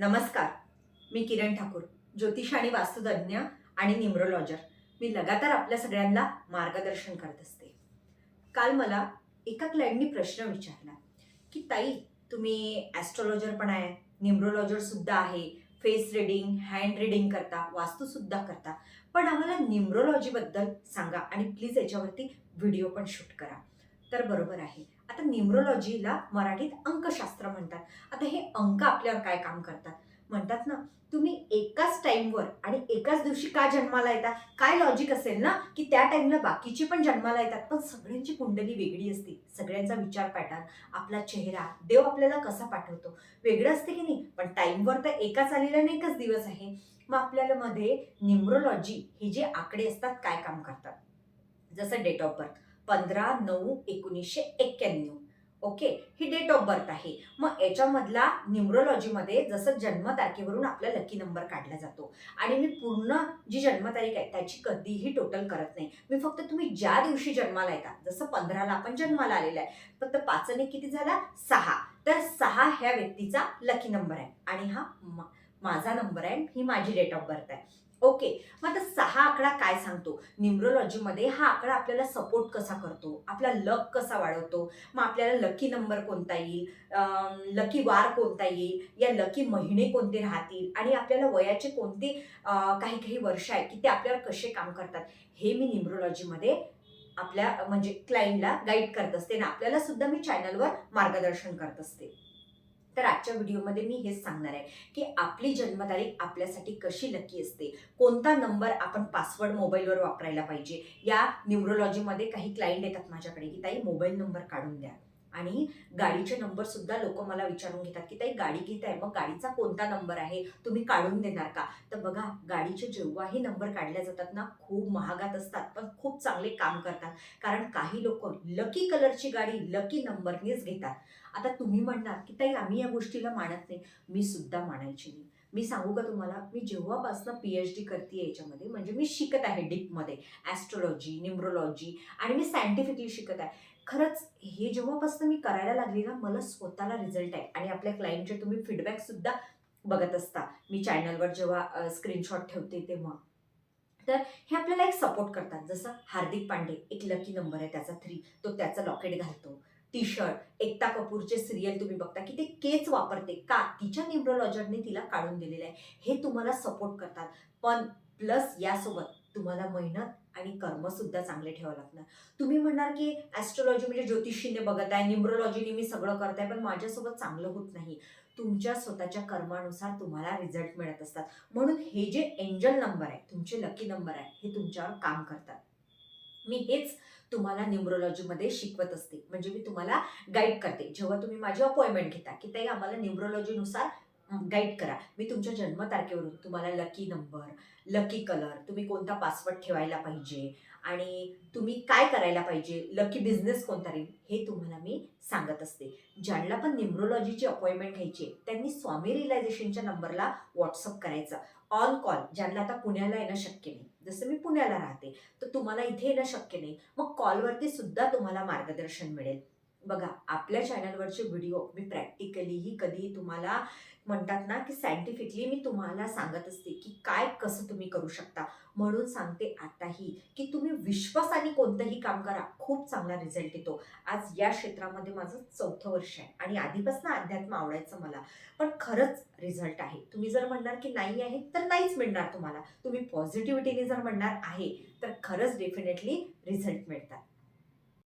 नमस्कार. मी किरण ठाकूर ज्योतिष आणि वास्तुतज्ञ आणि न्यूमरोलॉजर. मी लगातार आपल्या सगळ्यांना मार्गदर्शन करत असते. काल मला एका क्लायंटनी प्रश्न विचारला की ताई तुम्ही ॲस्ट्रॉलॉजर पण आहे न्यूमरोलॉजरसुद्धा आहे फेस रिडिंग हँड रिडिंग करता वास्तूसुद्धा करता पण आम्हाला न्यूमरोलॉजीबद्दल सांगा आणि प्लीज याच्यावरती व्हिडिओ पण शूट करा. तर बरोबर आहे. आता न्यूमरोलॉजीला मराठीत अंकशास्त्र म्हणतात. आता हे अंक आपल्यावर काय काम करतात? म्हणतात ना तुम्ही एकाच टाईमवर आणि एकाच दिवशी का जन्माला येतात काय लॉजिक असेल ना की त्या टाईमला बाकीची पण जन्माला येतात. पण सगळ्यांची कुंडली वेगळी असते. सगळ्यांचा विचार पॅटर्न आपला चेहरा देव आपल्याला कसा पाठवतो? वेगळं असते की नाही? पण टाईमवर तर एकाच आलेला नाही एकच दिवस आहे. मग आपल्याला मध्ये न्यूमरोलॉजी हे जे आकडे असतात काय काम करतात? जसं डेट ऑफ बर्थ पंधरा नऊ एकोणीसशे एक्क्याण्णव. ओके? ही डेट ऑफ बर्थ आहे. मग याच्यामधला न्यूमरोलॉजीमध्ये जसं जन्मतारखेवरून आपला लकी नंबर काढला जातो. आणि मी पूर्ण जी जन्मतारीख आहे त्याची कधीही टोटल करत नाही. मी फक्त तुम्ही ज्या दिवशी जन्माला येता जसं पंधराला आपण जन्माला आलेला आहे फक्त पाचने किती झाला? सहा. तर सहा ह्या व्यक्तीचा लकी नंबर आहे. आणि हा माझा नंबर आहे ही माझी डेट ऑफ बर्थ आहे. ओके. मग आता सहा आकडा काय सांगतो? न्यूमरोलॉजीमध्ये हा आकडा आपल्याला सपोर्ट कसा करतो? आपला लक कसा वाढवतो? मग आपल्याला लकी नंबर कोणता येईल? लकी वार कोणता येईल? या लकी महिने कोणते राहतील? आणि आपल्याला वयाचे कोणते काही काही वर्ष आहे की ते आपल्याला कसे काम करतात? हे मी न्यूमरोलॉजीमध्ये आपल्या म्हणजे क्लायंटला गाईड करत असते. आणि आपल्याला सुद्धा मी चॅनलवर मार्गदर्शन करत असते. तर आजच्या व्हिडिओमध्ये मी हेच सांगणार आहे की आपली जन्मतारीख आपल्यासाठी कशी लकी असते. कोणता नंबर आपण पासवर्ड मोबाईलवर वापरायला पाहिजे? या न्यूमरोलॉजीमध्ये काही क्लायंट येतात माझ्याकडे की ताई मोबाईल नंबर काढून द्या. आणि गाडीचे नंबर सुद्धा लोक मला विचारून घेतात की ताई गाडी घेत आहे मग गाडीचा कोणता नंबर आहे? तुम्ही काढून देणार का? तर बघा गाडीचे जेव्हाही नंबर काढल्या जातात ना खूप महागात असतात पण खूप चांगले काम करतात. कारण काही लोक लकी कलरची गाडी लकी नंबरनेच घेतात. आता तुम्ही म्हणणार की ताई आम्ही या गोष्टीला मानत नाही. मी सुद्धा मानायची नाही. मी सांगू का तुम्हाला मी जेव्हापासनं पी एच डी करते याच्यामध्ये म्हणजे मी शिकत आहे डीपमध्ये ॲस्ट्रोलॉजी न्युमरोलॉजी आणि मी सायंटिफिकली शिकत आहे. खरंच हे जेव्हापासून मी करायला लागली ना मला स्वतःला रिझल्ट आहे. आणि आपल्या क्लायंटचे तुम्ही फीडबॅकसुद्धा बघत असता. मी चॅनलवर जेव्हा स्क्रीनशॉट ठेवते तेव्हा. तर हे आपल्याला एक सपोर्ट करतात. जसं हार्दिक पांडे एक लकी नंबर आहे त्याचा थ्री तो त्याचं लॉकेट घालतो. टी शर्ट एकता कपूरचे सिरियल तुम्ही बघता की ते केच वापरते. का? तिच्या न्यूमरोलॉजरने तिला काढून दिलेलं आहे. हे तुम्हाला सपोर्ट करतात. पण प्लस यासोबत तुम्हाला मेहनत आणि कर्मसुद्धा चांगले ठेवावं लागणार. तुम्ही म्हणणार की ॲस्ट्रोलॉजी म्हणजे ज्योतिषीने बघत आहे न्युमरोलॉजीने मी सगळं करत आहे पण माझ्यासोबत चांगलं होत नाही. तुमच्या स्वतःच्या कर्मानुसार तुम्हाला रिझल्ट मिळत असतात. म्हणून हे जे एंजल नंबर आहे तुमचे लकी नंबर आहे हे तुमच्यावर काम करतात. मी हेच तुम्हाला न्युमरोलॉजीमध्ये शिकवत असते. म्हणजे मी तुम्हाला गाईड करते. जेव्हा तुम्ही माझी अपॉइंटमेंट घेता की ताई आम्हाला न्युमरोलॉजीनुसार गाईड करा. मी तुमच्या जन्मतारखेवरून तुम्हाला लकी नंबर लकी कलर तुम्ही कोणता पासवर्ड ठेवायला पाहिजे आणि तुम्ही काय करायला पाहिजे लकी बिझनेस कोणता राहील हे तुम्हाला मी सांगत असते. ज्यांना पण न्यूमरोलॉजीची अपॉइंटमेंट घ्यायची आहे, त्यांनी स्वामी रिलायझेशनच्या नंबरला व्हॉट्सअप करायचं. ऑन कॉल ज्यांना आता पुण्याला येणं शक्य नाही. जसं मी पुण्याला राहते तर तुम्हाला इथे येणं शक्य नाही. मग कॉलवरती सुद्धा तुम्हाला मार्गदर्शन मिळेल. बघा आपल्या चॅनलवरचे व्हिडिओ मी प्रॅक्टिकलीही कधी तुम्हाला म्हणतात ना की सायंटिफिकली मी तुम्हाला सांगत असते की काय कसं तुम्ही करू शकता. म्हणून सांगते आताही की तुम्ही विश्वासाने कोणतंही काम करा खूप चांगला रिझल्ट येतो. आज या क्षेत्रामध्ये माझं चौथं वर्ष आहे आणि आधीपासून अध्यात्म आवडायचं मला. पण खरंच रिझल्ट आहे. तुम्ही जर म्हणणार की नाही आहे तर नाहीच मिळणार तुम्हाला. तुम्ही पॉझिटिव्हिटीने जर म्हणणार आहे तर खरंच डेफिनेटली रिझल्ट मिळतात.